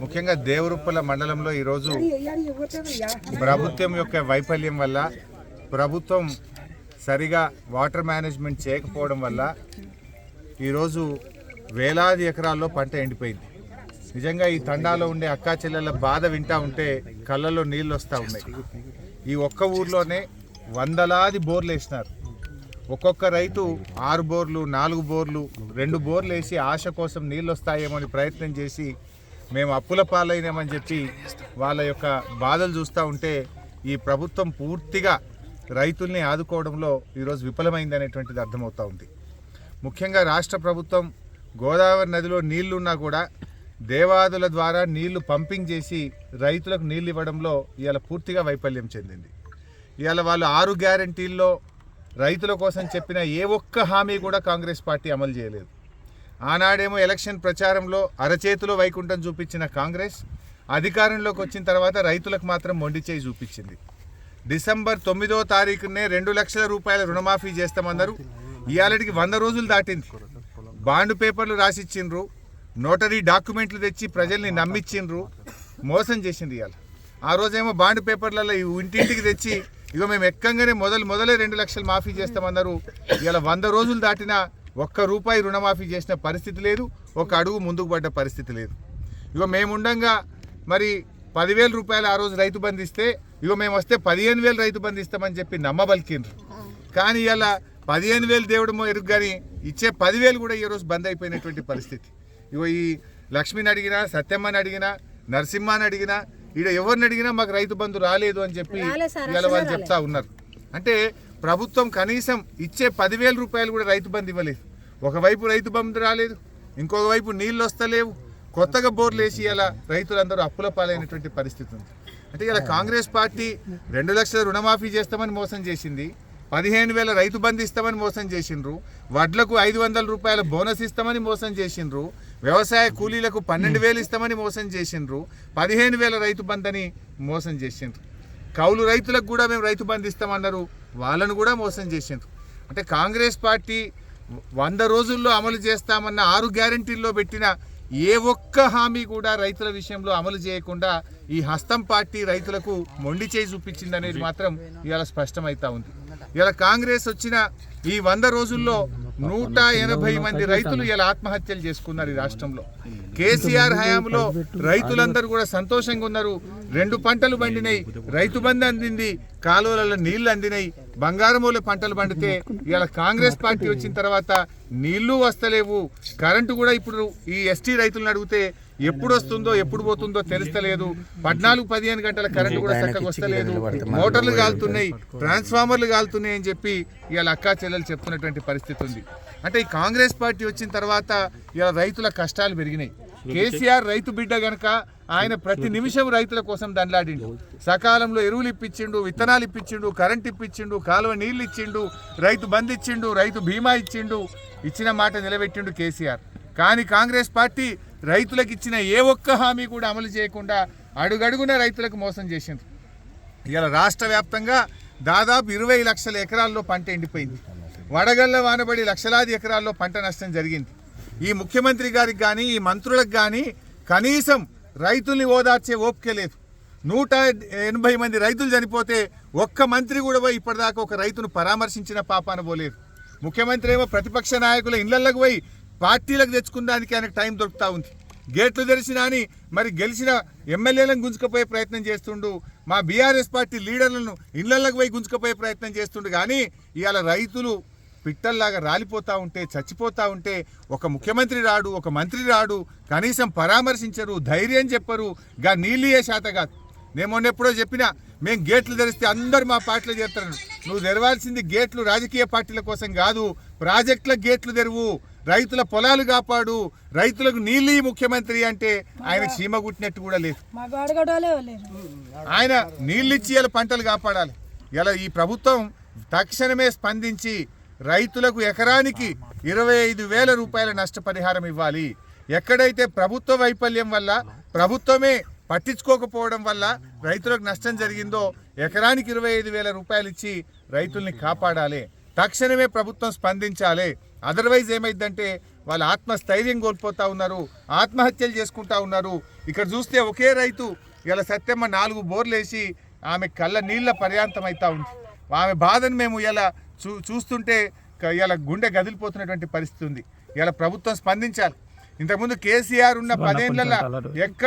ముఖ్యంగా దేవరుప్పల మండలంలో ఈరోజు ప్రభుత్వం యొక్క వైఫల్యం వల్ల ప్రభుత్వం సరిగా వాటర్ మేనేజ్మెంట్ చేయకపోవడం వల్ల ఈరోజు వేలాది ఎకరాల్లో పంట ఎండిపోయింది. నిజంగా ఈ తండాలో ఉండే అక్కా చెల్లెల బాధ వింటా ఉంటే కళ్ళల్లో నీళ్ళు వస్తూ ఉన్నాయి. ఈ ఒక్క ఊర్లోనే వందలాది బోర్లు వేసినారు. ఒక్కొక్క రైతు ఆరు బోర్లు నాలుగు బోర్లు రెండు బోర్లు వేసి ఆశ కోసం నీళ్ళు వస్తాయేమో అని ప్రయత్నం చేసి మేము అప్పుల పాలైనామని చెప్పి వాళ్ళ యొక్క బాధలు చూస్తూ ఉంటే ఈ ప్రభుత్వం పూర్తిగా రైతుల్ని ఆదుకోవడంలో ఈరోజు విఫలమైంది అనేటువంటిది అర్థమవుతూ ఉంది. ముఖ్యంగా రాష్ట్ర ప్రభుత్వం గోదావరి నదిలో నీళ్ళున్నా కూడా దేవాదుల ద్వారా నీళ్ళు పంపింగ్ చేసి రైతులకు నీళ్ళు ఇవ్వడంలో ఇవాళ పూర్తిగా వైఫల్యం చెందింది. ఇవాళ వాళ్ళు ఆరు గ్యారంటీల్లో రైతుల కోసం చెప్పిన ఏ ఒక్క హామీ కూడా కాంగ్రెస్ పార్టీ అమలు చేయలేదు. ఆనాడేమో ఎలక్షన్ ప్రచారంలో అరచేతిలో వైకుంఠం చూపించిన కాంగ్రెస్ అధికారంలోకి వచ్చిన తర్వాత రైతులకు మాత్రం మొండి చేయి చూపించింది. డిసెంబర్ తొమ్మిదో తారీఖునే రెండు లక్షల రూపాయల రుణమాఫీ చేస్తామన్నారు. ఇవాళకి వంద రోజులు దాటింది. బాండ్ పేపర్లు రాసిచ్చిండ్రు. నోటరీ డాక్యుమెంట్లు తెచ్చి ప్రజల్ని నమ్మిచ్చిండ్రు. మోసం చేసింది ఇవాళ ఆ రోజేమో బాండ్ పేపర్లలో ఇంటింటికి తెచ్చి ఇగో మేము ఎక్కంగానే మొదలు మొదలే రెండు లక్షలు మాఫీ చేస్తామన్నారు. ఇలా వంద రోజులు దాటినా ఒక్క రూపాయి రుణమాఫీ చేసిన పరిస్థితి లేదు ఒక అడుగు ముందుకు పడ్డ పరిస్థితి లేదు. ఇగో మేముండంగా మరి పదివేల రూపాయలు ఆ రోజు రైతు బంధు ఇస్తే ఇగో మేము వస్తే పదిహేను వేలు రైతు బంధు ఇస్తామని చెప్పి నమ్మబలికిండ్రు. కానీ ఇలా పదిహేను వేలు దేవుడమో ఎరుగు కానీ ఇచ్చే పదివేలు కూడా ఈ రోజు బంద్ అయిపోయినటువంటి పరిస్థితి. ఇగో ఈ లక్ష్మిని అడిగినా సత్యమ్మని అడిగినా నరసింహని అడిగినా ఈడ ఎవరిని అడిగినా మాకు రైతు బంధు రాలేదు అని చెప్పి ఇవాళ వాళ్ళు చెప్తా ఉన్నారు. అంటే ప్రభుత్వం కనీసం ఇచ్చే పదివేల రూపాయలు కూడా రైతు బంధు ఇవ్వలేదు. ఒకవైపు రైతు బంధు రాలేదు ఇంకొక వైపు నీళ్ళు వస్తలేవు. కొత్తగా బోర్లు వేసి ఇలా రైతులందరూ అప్పుల పాలైనటువంటి పరిస్థితి ఉంది. అంటే ఇలా కాంగ్రెస్ పార్టీ రెండు లక్షల రుణమాఫీ చేస్తామని మోసం చేసింది. పదిహేను వేల రైతు బంధు ఇస్తామని మోసం చేసిండ్రు. వడ్లకు ఐదు వందల రూపాయల బోనస్ ఇస్తామని మోసం చేసిండ్రు. వ్యవసాయ కూలీలకు పన్నెండు వేలు ఇస్తామని మోసం చేసిండ్రు. పదిహేను వేల రైతు బంధు అని మోసం చేసిండ్రు. కౌలు రైతులకు కూడా మేము రైతు బంధు ఇస్తామన్నారు. వాళ్ళను కూడా మోసం చేసిండ్రు. అంటే కాంగ్రెస్ పార్టీ వంద రోజుల్లో అమలు చేస్తామన్న ఆరు గ్యారంటీల్లో పెట్టిన ఏ ఒక్క హామీ కూడా రైతుల విషయంలో అమలు చేయకుండా ఈ హస్తం పార్టీ రైతులకు మొండి చేయి చూపించింది అనేది మాత్రం ఇవాళ స్పష్టమవుతా ఉంది. ఇలా కాంగ్రెస్ వచ్చిన ఈ వంద రోజుల్లో నూట ఎనభై మంది రైతులు ఇలా ఆత్మహత్యలు చేసుకున్నారు ఈ రాష్ట్రంలో. కేసీఆర్ హయాంలో రైతులందరూ కూడా సంతోషంగా ఉన్నారు. రెండు పంటలు పండినాయి. రైతు బంధు అందింది. కాలువలలో నీళ్ళు అందినాయి. బంగారమూల పంటలు పండితే ఇవాళ కాంగ్రెస్ పార్టీ వచ్చిన తర్వాత నీళ్ళు వస్తలేవు. కరెంటు కూడా ఇప్పుడు ఈ ఎస్టీ రైతులను అడిగితే ఎప్పుడు వస్తుందో ఎప్పుడు పోతుందో తెలుస్తలేదు. పద్నాలుగు పదిహేను గంటల కరెంటు కూడా చక్కగా వస్తలేదు. మోటార్లు కాలుతున్నాయి. ట్రాన్స్ఫార్మర్లు కాలుతున్నాయి అని చెప్పి ఇవాళ అక్కా చెల్లెలు చెప్తున్నటువంటి పరిస్థితి ఉంది. అంటే ఈ కాంగ్రెస్ పార్టీ వచ్చిన తర్వాత ఇవాళ రైతుల కష్టాలు పెరిగినాయి. కేసీఆర్ రైతు బిడ్డ గనక ఆయన ప్రతి నిమిషం రైతుల కోసం దండలాడిండు. సకాలంలో ఎరువులు ఇప్పించిండు విత్తనాలు ఇప్పించిండు కరెంట్ ఇప్పించిండు కాలువ నీళ్ళు ఇచ్చిండు రైతు బంద్ ఇచ్చిండు రైతు బీమా ఇచ్చిండు ఇచ్చిన మాట నిలబెట్టిండు కేసీఆర్. కానీ కాంగ్రెస్ పార్టీ రైతులకు ఇచ్చిన ఏ ఒక్క హామీ కూడా అమలు చేయకుండా అడుగడుగున రైతులకు మోసం చేసింది. ఇలా రాష్ట్ర వ్యాప్తంగా దాదాపు ఇరవై లక్షల ఎకరాల్లో పంట ఎండిపోయింది. వడగళ్ళ వానబడి లక్షలాది ఎకరాల్లో పంట నష్టం జరిగింది. ఈ ముఖ్యమంత్రి గారికి కానీ ఈ మంత్రులకు కానీ కనీసం రైతుల్ని ఓదార్చే ఓపిక లేదు. నూట ఎనభై మంది రైతులు చనిపోతే ఒక్క మంత్రి కూడా పోయి ఇప్పటిదాకా ఒక రైతును పరామర్శించిన పాపాన పోలేదు. ముఖ్యమంత్రి ఏమో ప్రతిపక్ష నాయకుల ఇళ్ళలోకి పోయి పార్టీలకు తెచ్చుకున్నానికి ఆయనకు టైం దొరుకుతూ ఉంది. గేట్లు తెరిచినా అని మరి గెలిచిన ఎమ్మెల్యేలను గుంజుకపోయే ప్రయత్నం చేస్తుండు. మా బీఆర్ఎస్ పార్టీ లీడర్లను ఇళ్ళలోకి పోయి గుంజుకపోయే ప్రయత్నం చేస్తుండు. కానీ ఇవాళ రైతులు పిట్టల్లాగా రాలిపోతా ఉంటే చచ్చిపోతా ఉంటే ఒక ముఖ్యమంత్రి రాడు ఒక మంత్రి రాడు కనీసం పరామర్శించరు ధైర్యం చెప్పరు గా నీళ్ళు ఏ శాత కాదు. నేను మొన్న ఎప్పుడో చెప్పినా మేము గేట్లు తెరిస్తే అందరు మా పార్టీలో చేస్తారు నువ్వు తెరవాల్సింది గేట్లు రాజకీయ పార్టీల కోసం కాదు ప్రాజెక్టుల గేట్లు తెరువు రైతుల పొలాలు కాపాడు రైతులకు నీళ్ళు ముఖ్యమంత్రి అంటే ఆయన చీమ గుట్టినట్టు కూడా లేదు. ఆయన నీళ్ళిచ్చి ఇలా పంటలు కాపాడాలి. ఇలా ఈ ప్రభుత్వం తక్షణమే స్పందించి రైతులకు ఎకరానికి ఇరవై ఐదు వేల రూపాయల నష్టపరిహారం ఇవ్వాలి. ఎక్కడైతే ప్రభుత్వ వైఫల్యం వల్ల ప్రభుత్వమే పట్టించుకోకపోవడం వల్ల రైతులకు నష్టం జరిగిందో ఎకరానికి ఇరవై ఐదు వేల రూపాయలు ఇచ్చి రైతుల్ని కాపాడాలి. తక్షణమే ప్రభుత్వం స్పందించాలి. అదర్వైజ్ ఏమైందంటే వాళ్ళ ఆత్మస్థైర్యం కోల్పోతూ ఉన్నారు ఆత్మహత్యలు చేసుకుంటా ఉన్నారు. ఇక్కడ చూస్తే ఒకే రైతు ఇలా సత్యమ్మ నాలుగు బోర్లేసి ఆమె కళ్ళ నీళ్ళ పర్యాంతం అవుతూ ఉంది. ఆమె బాధను మేము ఇలా చూ చూస్తుంటే ఇలా గుండె గదిలిపోతున్నటువంటి పరిస్థితి ఉంది. ఇలా ప్రభుత్వం స్పందించాలి. ఇంతకుముందు కేసీఆర్ ఉన్న పదేళ్ళలో ఎక్కడ